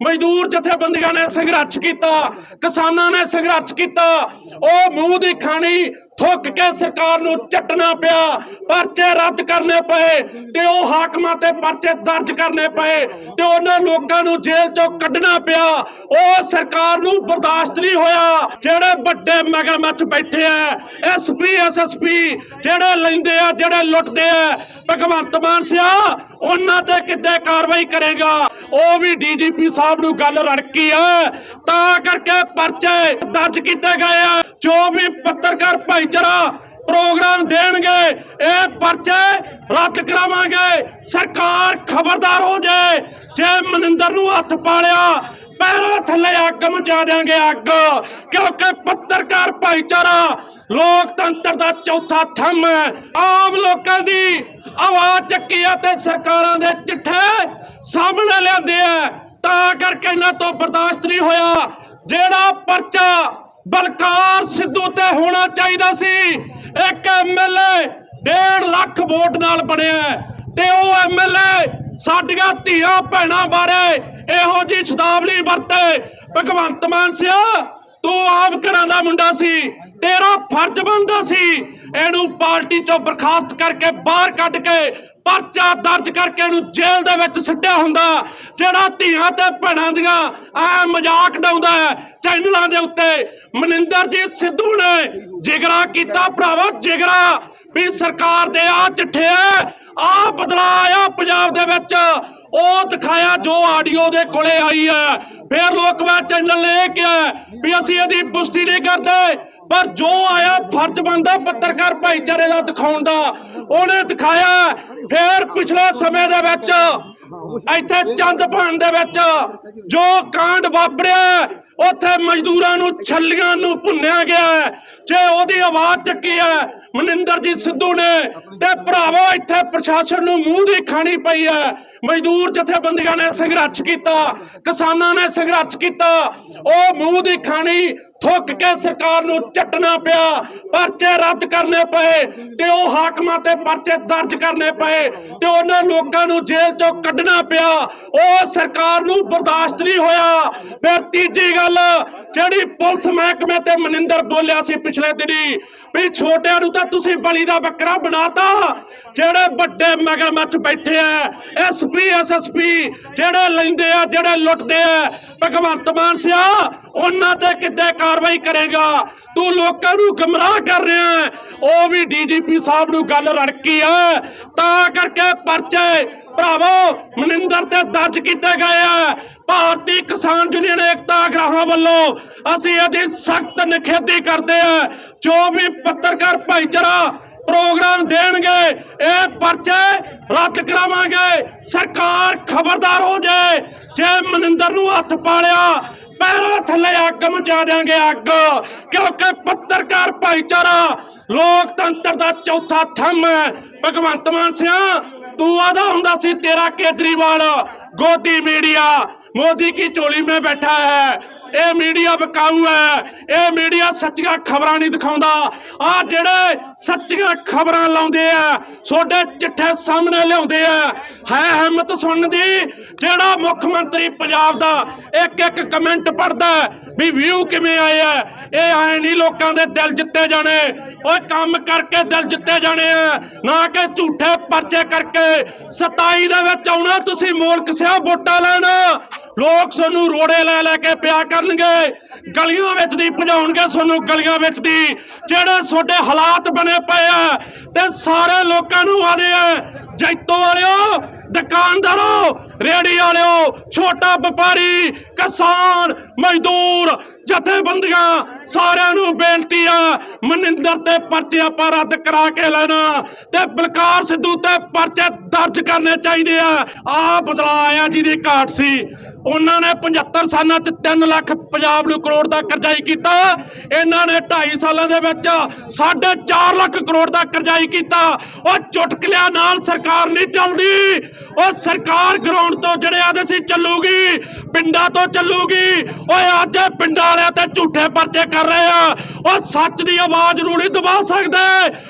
ਮਜ਼ਦੂਰ ਜਥੇਬੰਦੀਆਂ ਨੇ ਸੰਘਰਸ਼ ਕੀਤਾ ਕਿਸਾਨਾਂ ਨੇ ਸੰਘਰਸ਼ ਕੀਤਾ ਉਹ ਮੂੰਹ ਦੀ ਖਾਣੀ ਥੁੱਕ ਕੇ ਸਰਕਾਰ ਨੂੰ ਚੱਟਣਾ ਪਿਆ, ਪਰਚੇ ਰੱਦ ਕਰਨੇ ਪਏ ਤੇ ਉਹ ਹਾਕਮਾਂ ਤੇ ਪਰਚੇ ਦਰਜ ਕਰਨੇ ਪਏ ਤੇ ਉਹਨਾਂ ਲੋਕਾਂ ਨੂੰ ਜੇਲ੍ਹ ਚੋਂ ਕੱਢਣਾ ਪਿਆ। ਉਹ ਸਰਕਾਰ ਨੂੰ ਬਰਦਾਸ਼ਤ ਨਹੀਂ ਹੋਇਆ। ਜਿਹੜੇ ਵੱਡੇ ਮਗਰਮੱਛ ਬੈਠੇ ਆ ਐਸਪੀ ਐਸਐਸਪੀ ਜਿਹੜੇ ਲੈਂਦੇ ਆ, ਜਿਹੜੇ ਲੁੱਟਦੇ ਆ, ਭਗਵੰਤ ਮਾਨ ਸਿਆ, ਉਹਨਾਂ ਤੇ ਕਿੱਦਾਂ ਕਾਰਵਾਈ ਕਰੇਗਾ? ਉਹ ਵੀ ਡੀਜੀਪੀ ਸਾਹਿਬ ਨੂੰ ਗੱਲ ਰੜਕੀ ਆ। ਤਾਂ ਕਰਕੇ ਪਰਚੇ ਦਰਜ ਕੀਤੇ ਗਏ ਆ। ਜੋ ਵੀ ਪੱਤਰਕਾਰ ਭਾਈਚਾਰਾ ਪ੍ਰੋਗਰਾਮ ਦੇਣਗੇ, ਇਹ ਪਰਚੇ ਰੱਦ ਕਰਾਵਾਂਗੇ। ਸਰਕਾਰ ਖਬਰਦਾਰ ਹੋ ਜਾਏ ਜੇ ਮਨਿੰਦਰ ਨੂੰ ਹੱਥ ਪਾਲਿਆ, ਪੈਰੋਂ ਥੱਲੇ ਅੱਗ ਮਚਾ ਦਿਆਂਗੇ ਅੱਗ। ਕਿਉਂਕਿ ਪੱਤਰਕਾਰ ਭਾਈਚਾਰਾ ਲੋਕਤੰਤਰ ਦਾ ਚੌਥਾ ਥੰਮ ਹੈ। ਆਮ ਲੋਕਾਂ ਦੀ ਆਵਾਜ਼ ਚੱਕੀ ਆ ਤੇ ਸਰਕਾਰਾਂ ਦੇ ਚਿੱਠੇ ਸਾਹਮਣੇ ਲਿਆਂਦੇ ਆ। ਤਾਂ ਕਰਕੇ ਇਹਨਾਂ ਤੋਂ ਬਰਦਾਸ਼ਤ ਨਹੀਂ ਹੋਇਆ। ਜਿਹੜਾ ਪਰਚਾ ਬਲਕਾਰ ਸਿੱਧੂ ਤੇ ਹੋਣਾ ਚਾਹੀਦਾ ਸੀ। ਇੱਕ ਐਮਐਲਏ 1.5 ਲੱਖ ਵੋਟ ਨਾਲ ਬਣਿਆ ਤੇ ਉਹ ਐਮਐਲਏ ਸਾਡੀਆਂ ਧੀਆਂ ਭੈਣਾਂ ਬਾਰੇ ਇਹੋ ਜੀ ਸ਼ਤਾਬਲੀ ਵਰਤੇ। ਭਗਵੰਤ ਮਾਨ ਸਿਆ, ਤੂੰ ਆਪ ਘਰਾਂ ਦਾ ਮੁੰਡਾ ਸੀ, ਤੇਰਾ ਫਰਜ਼ ਬਣਦਾ ਸੀ ਇਹਨੂੰ ਪਾਰਟੀ ਚੋਂ ਬਰਖਾਸਤ ਕਰਕੇ ਬਾਹਰ ਕੱਢ ਕੇ ਪਰਚਾ ਦਰਜ ਕਰਕੇ ਇਹਨੂੰ ਜੇਲ੍ਹ ਦੇ ਵਿੱਚ ਸਿੱਟਿਆ ਹੁੰਦਾ। ਜਿਹੜਾ ਧੀਆਂ ਤੇ ਭੈਣਾਂ ਦੀਆਂ ਐ ਮਜ਼ਾਕ ਡਾਉਂਦਾ ਹੈ ਚੈਨਲਾਂ ਦੇ ਉੱਤੇ। ਮਨਿੰਦਰਜੀਤ ਸਿੱਧੂ ਨੇ ਜਿਗਰਾ ਕੀਤਾ, ਭਰਾਵਾ ਜਿਗਰਾ, ਵੀ ਸਰਕਾਰ ਦੇ ਆ ਚਿੱਠੇ ਆ ਬਦਲਾ ਆਇਆ ਪੰਜਾਬ ਦੇ ਵਿੱਚ। ਉਹ ਦਿਖਾਇਆ ਜੋ ਆਡੀਓ ਦੇ ਕੋਲੇ ਆਈ ਹੈ। ਫਿਰ ਲੋਕ ਵਾ ਚੈਨਲ ਨੇ ਕਿਹਾ ਵੀ ਅਸੀਂ ਇਹਦੀ ਪੁਸ਼ਟੀ ਨਹੀਂ ਕਰਦੇ। ਪਰ ਜੋ ਆਇਆ ਫਰਜ਼ ਬਣਦਾ ਪੱਤਰਕਾਰ ਭਾਈਚਾਰੇ ਦਾ ਦਿਖਾਉਣ ਦਾ, ਉਹਨੇ ਦਿਖਾਇਆ ਫਿਰ ਪਿਛਲੇ ਸਮੇਂ ਦੇ ਵਿੱਚ, ਇੱਥੇ ਚੰਦਪਾਣ ਦੇ ਵਿੱਚ ਜੋ ਕਾਂਡ ਵਾਪਰਿਆ, ਉੱਥੇ ਮਜ਼ਦੂਰਾਂ ਨੂੰ ਛੱਲੀਆਂ ਨੂੰ ਭੁੰਨਿਆ ਗਿਆ। ਜੇ ਉਹਦੀ ਆਵਾਜ਼ ਚੱਕੀ ਹੈ, ਮਨਿੰਦਰਜੀਤ ਸਿੱਧੂ ਨੇ, ਤੇ ਭਰਾਵੋ, ਇੱਥੇ ਪ੍ਰਸ਼ਾਸਨ ਨੂੰ ਮੂੰਹ ਦੀ ਖਾਣੀ ਪਈ ਹੈ। ਮਜ਼ਦੂਰ ਜਥੇਬੰਦੀਆਂ ਨੇ ਸੰਘਰਸ਼ ਕੀਤਾ, ਕਿਸਾਨਾਂ ਨੇ ਸੰਘਰਸ਼ ਕੀਤਾ, ਉਹ ਮੂੰਹ ਦੀ ਖਾਣੀ ਥੁੱਕ ਕੇ ਸਰਕਾਰ ਨੂੰ ਚੱਟਣਾ ਪਿਆ, ਪਰਚੇ ਰੱਦ ਕਰਨੇ ਪਏ ਤੇ ਉਹ ਹਾਕਮਾਂ ਤੇ ਪਰਚੇ ਦਰਜ ਕਰਨੇ ਪਏ ਤੇ ਉਹਨਾਂ ਲੋਕਾਂ ਨੂੰ ਜੇਲ੍ਹ ਚੋਂ ਕੱਢਣਾ ਪਿਆ। ਉਹ ਸਰਕਾਰ ਨੂੰ ਬਰਦਾਸ਼ਤ ਨਹੀਂ ਹੋਇਆ। ਫਿਰ ਤੀਜੀ ਗੱਲ, ਜਿਹੜੀ ਪੁਲਿਸ ਮਹਿਕਮੇ ਤੇ ਮਨਿੰਦਰ ਬੋਲਿਆ ਸੀ ਪਿਛਲੇ ਦਿਨੀ ਵੀ ਛੋਟਿਆਂ ਨੂੰ ਤਾਂ ਤੁਸੀਂ ਬਲੀ ਦਾ ਬੱਕਰਾ ਬਣਾਤਾ, ਜਿਹੜੇ ਵੱਡੇ ਮਗਰਮੱਛ ਬੈਠੇ ਆ ਐਸਪੀ ਐਸਐਸਪੀ ਜਿਹੜੇ ਲੈਂਦੇ ਆ, ਜਿਹੜੇ ਲੁੱਟਦੇ ਆ, ਭਗਵੰਤ ਮਾਨ ਸਿਆ, ਉਹਨਾਂ ਤੇ ਕਿੱਦਾਂ ਕਾਰਵਾਈ ਕਰੇਗਾ। ਤੂੰ ਲੋਕਾਂ ਨੂੰ ਗਮਰਾਹ ਕਰ ਰਿਹਾ ਉਹ ਵੀ ਡੀਜੀਪੀ ਸਾਹਿਬ ਨੂੰ ਗੱਲ ਰੜਕੀ ਆ ਤਾਂ ਕਰਕੇ ਪਰਚੇ ਭਰਾਵੋ, ਮਨਿੰਦਰ ਤੇ ਦਰਜ ਕੀਤੇ ਗਏ ਆ। ਭਾਰਤੀ ਕਿਸਾਨ ਯੂਨੀਅਨ ਏਕਤਾ ਗ੍ਰਾਹਾਂ ਵੱਲੋਂ ਅਸੀਂ ਇਹਦੀ ਸਖਤ ਨਿਖੇਧੀ ਕਰਦੇ ਆ। ਜੋ ਵੀ ਪੱਤਰਕਾਰ ਭਾਈਚਾਰਾ ਪ੍ਰੋਗਰਾਮ ਦੇਣਗੇ, ਇਹ ਪਰਚੇ ਰੱਦ ਕਰਾਵਾਂਗੇ। ਸਰਕਾਰ ਖਬਰਦਾਰ ਹੋ ਜਾਏ। ਜੇ ਮਨਿੰਦਰ ਨੂੰ ਹੱਥ ਪਾਲਿਆ ਪੈਰੋਂ ਥੱਲੇ ਅੱਗ ਮਚਾ ਦਿਆਂਗੇ ਅੱਗ, ਕਿਉਂਕਿ ਪੱਤਰਕਾਰ ਭਾਈਚਾਰਾ ਲੋਕਤੰਤਰ ਦਾ ਚੌਥਾ ਥੰਮ ਹੈ। ਭਗਵੰਤ ਮਾਨ ਸਿਆ, ਤੂੰ ਆਦਾ ਹੁੰਦਾ ਸੀ ਤੇਰਾ ਕੇਜਰੀਵਾਲ, ਗੋਦੀ ਮੀਡੀਆ ਮੋਦੀ ਕੀ ਝੋਲੀ में बैठा है ਇਹ ਮੀਡੀਆ ਬਕਾਊ ਹੈ ਇਹ ਮੀਡੀਆ ਸੱਚੀਆਂ ਖਬਰਾਂ ਨਹੀਂ ਦਿਖਾਉਂਦਾ ਆ ਜਿਹੜੇ ਸੱਚੀਆਂ ਖਬਰਾਂ ਲਾਉਂਦੇ ਆ ਛੋਡੇ ਚਿੱਠੇ ਸਾਹਮਣੇ ਲਿਆਉਂਦੇ ਆ ਹੈ ਹਿੰਮਤ ਸੁਣਨ ਦੀ ਜਿਹੜਾ ਮੁੱਖ ਮੰਤਰੀ ਪੰਜਾਬ ਦਾ ਇੱਕ ਇੱਕ ਕਮੈਂਟ ਪੜਦਾ ਵੀ ਵਿਊ ਕਿਵੇਂ ਆਏ ਆ ਇਹ ਐ ਨਹੀਂ ਲੋਕਾਂ ਦੇ ਦਿਲ ਜਿੱਤੇ ਜਾਣੇ ਓਏ ਕੰਮ ਕਰਕੇ ਦਿਲ ਜਿੱਤੇ ਜਾਣੇ ਆ ਨਾ ਕਿ ਝੂਠੇ ਪਰਚੇ ਕਰਕੇ 27 ਦੇ ਵਿੱਚ ਆਉਣਾ ਤੁਸੀਂ ਮੋਲਕ ਸਿਆ ਵੋਟਾਂ ਲੈਣ ਲੋਕ ਸਾਨੂੰ ਰੋੜੇ ਲੈ ਲੈ ਕੇ ਪਿਆ ਕਰਨਗੇ। ਗਲੀਆਂ ਵਿੱਚ ਦੀ ਭਜਾਉਣਗੇ ਸਾਨੂੰ, ਗਲੀਆਂ ਵਿੱਚ ਦੀ। ਜਿਹੜੇ ਤੁਹਾਡੇ ਹਾਲਾਤ ਬਣੇ ਪਏ ਆ, ਤੇ ਸਾਰੇ ਲੋਕਾਂ ਨੂੰ ਆਦੇ ਆ, ਜੈਤੋ ਵਾਲਿਓ, ਦੁਕਾਨਦਾਰੋ ਰੇੜੀ ਵਾਲਿਓ, ਛੋਟਾ ਵਪਾਰੀ, ਕਿਸਾਨ, ਮਜ਼ਦੂਰ ਜਥੇਬੰਦੀਆਂ ਸਾਰਿਆਂ ਨੂੰ ਬੇਨਤੀ ਆ ਮਨਿੰਦਰ ਤੇ ਪਰਚੇ ਆਪਾਂ ਰੱਦ ਕਰਾ ਕੇ ਲੈਣਾ ਤੇ ਬਲਕਾਰ ਸਿੱਧੂ ਤੇ ਪਰਚੇ ਦਰਜ ਕਰਨੇ ਚਾਹੀਦੇ ਆ। ਆ ਬਦਲਾ ਆਇਆ ਜਿਹਦੀ ਘਾਟ ਸੀ। ਉਹਨਾਂ ਨੇ 75 ਸਾਲਾਂ ਚ 3 ਲੱਖ ਪੰਜਾਬ ਨੂੰ ਕਰੋੜ ਦਾ ਕਰਜ਼ਾਈ ਕੀਤਾ। ਇਹਨਾਂ ਨੇ 2.5 ਸਾਲਾਂ ਦੇ ਵਿੱਚ 4.5 ਲੱਖ ਕਰੋੜ ਦਾ ਕਰਜ਼ਾਈ ਕੀਤਾ। ਉਹ ਚੁਟਕਲਿਆਂ ਨਾਲ ਸਰਕਾਰ ਨਹੀਂ ਚੱਲਦੀ। ਉਹ ਸਰਕਾਰ ਗਰਾਊਂਡ ਤੋਂ ਜਿਹੜੇ ਆਦੇ ਸੀ ਚੱਲੂਗੀ, ਪਿੰਡਾਂ ਤੋਂ ਚੱਲੂਗੀ। ਓਏ ਅੱਜ ਪਿੰਡਾਂ ਵਾਲਿਆਂ ਤੇ ਝੂਠੇ ਪਰਚੇ ਕਰ ਰਹੇ ਆ। ਉਹ ਸੱਚ ਦੀ ਆਵਾਜ਼ ਨੂੰ ਨਹੀਂ ਦਬਾ ਸਕਦੇ।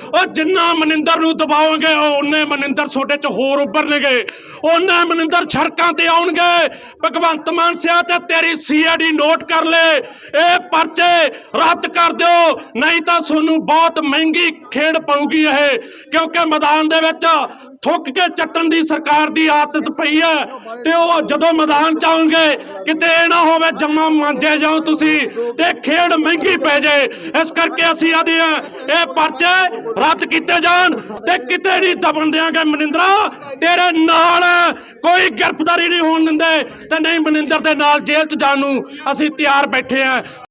ਉਹ ਜਿੰਨਾ ਮਨਿੰਦਰ ਨੂੰ ਦਬਾਓਗੇ ਉਹਨੇ ਮਨਿੰਦਰ ਤੁਹਾਡੇ ਚ ਹੋਰ ਉੱਭਰਨਗੇ। ਉਹਨੇ ਮਨਿੰਦਰ ਸੜਕਾਂ ਤੇ ਆਉਣਗੇ। ਭਗਵੰਤ ਮਾਨ ਸਿਆ ਤੇ ਤੇਰੀ ਸੀਆਈਡੀ ਨੋਟ ਕਰ ਲੈ। ਇਹ ਪਰਚੇ ਰੱਦ ਕਰ ਦਿਓ। ਨਹੀਂ ਤਾਂ ਤੁਹਾਨੂੰ ਬਹੁਤ ਮਹਿੰਗੀ ਖੇਡ ਪਊਗੀ ਇਹ, ਕਿਉਂਕਿ ਮੈਦਾਨ ਦੇ ਵਿੱਚ ਥੁੱਕ ਕੇ ਚੱਟਣ ਦੀ ਸਰਕਾਰ ਦੀ ਆਦਤ ਪਈ ਹੈ। ਤੇ ਉਹ ਜਦੋਂ ਮੈਦਾਨ ਚ ਆਉਂਗੇ ਕਿਤੇ ਇਹ ਨਾ ਹੋਵੇ ਜੰਮਾ ਮੰਜੇ ਜਾਓ ਤੁਸੀਂ ਤੇ ਖੇਡ ਮਹਿੰਗੀ ਪੈ ਜਾਏ ਇਸ ਕਰਕੇ ਅਸੀਂ ਆਦੇ ਆ ਇਹ ਪਰਚੇ ਰੱਦ ਕੀਤੇ ਜਾਣ ਤੇ ਕਿਤੇ ਨਹੀਂ ਦਬਣ ਦਿਆਂਗੇ। ਮਨਿੰਦਰਾ, ਤੇਰੇ ਨਾਲ ਕੋਈ ਗ੍ਰਿਫਤਾਰੀ ਨਹੀਂ ਹੋਣ ਦਿੰਦੇ ਤੇ ਨਹੀਂ ਮਨਿੰਦਰ ਦੇ ਨਾਲ ਜੇਲ੍ਹ ਚ ਜਾਣ ਨੂੰ ਅਸੀਂ ਤਿਆਰ ਬੈਠੇ ਆ